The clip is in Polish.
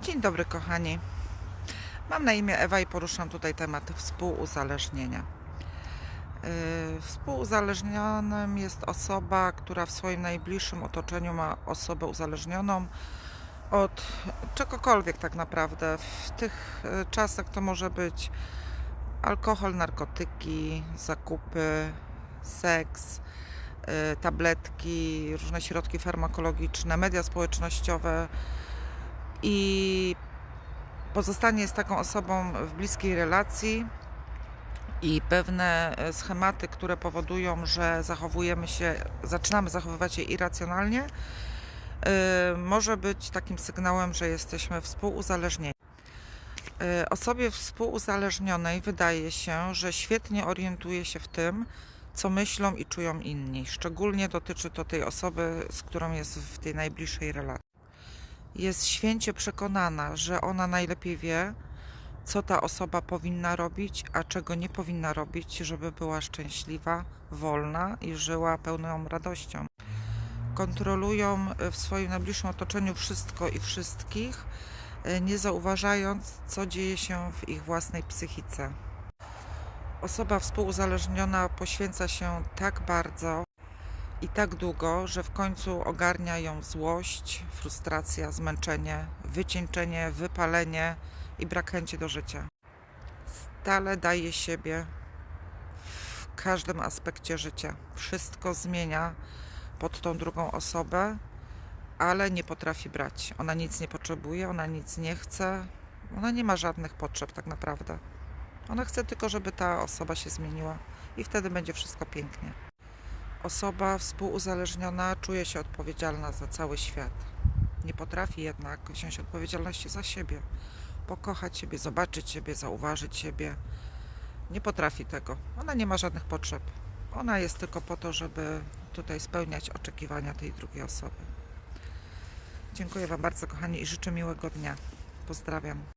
Dzień dobry, kochani. Mam na imię Ewa i poruszam tutaj temat współuzależnienia. Yy, Współuzależnionym jest osoba, która w swoim najbliższym otoczeniu ma osobę uzależnioną od czegokolwiek tak naprawdę. W tych yy, czasach to może być alkohol, narkotyki, zakupy, seks, yy, tabletki, różne środki farmakologiczne, media społecznościowe i pozostanie z taką osobą w bliskiej relacji i pewne e, schematy, które powodują, że zachowujemy się, zaczynamy zachowywać się irracjonalnie, y, może być takim sygnałem, że jesteśmy współuzależnieni. Y, Osobie współuzależnionej wydaje się, że świetnie orientuje się w tym, co myślą i czują inni. Szczególnie dotyczy to tej osoby, z którą jest w tej najbliższej relacji jest święcie przekonana, że ona najlepiej wie, co ta osoba powinna robić, a czego nie powinna robić, żeby była szczęśliwa, wolna i żyła pełną radością. Kontrolują w swoim najbliższym otoczeniu wszystko i wszystkich, e, nie zauważając, co dzieje się w ich własnej psychice. Osoba współuzależniona poświęca się tak bardzo, i tak długo, że w końcu ogarnia ją złość, frustracja, zmęczenie, wycieńczenie, wypalenie i brak chęci do życia. Stale daje siebie w każdym aspekcie życia. Wszystko zmienia pod tą drugą osobę, ale nie potrafi brać. Ona nic nie potrzebuje, ona nic nie chce, ona nie ma żadnych potrzeb tak naprawdę. Ona chce tylko, żeby ta osoba się zmieniła i wtedy będzie wszystko pięknie osoba współuzależniona czuje się odpowiedzialna za cały świat. Nie potrafi jednak wziąć odpowiedzialności za siebie, pokochać siebie, zobaczyć siebie, zauważyć siebie. Nie potrafi tego. Ona nie ma żadnych potrzeb. Ona jest tylko po to, żeby tutaj spełniać oczekiwania tej drugiej osoby. Dziękuję Wam bardzo, kochani, i życzę miłego dnia. Pozdrawiam.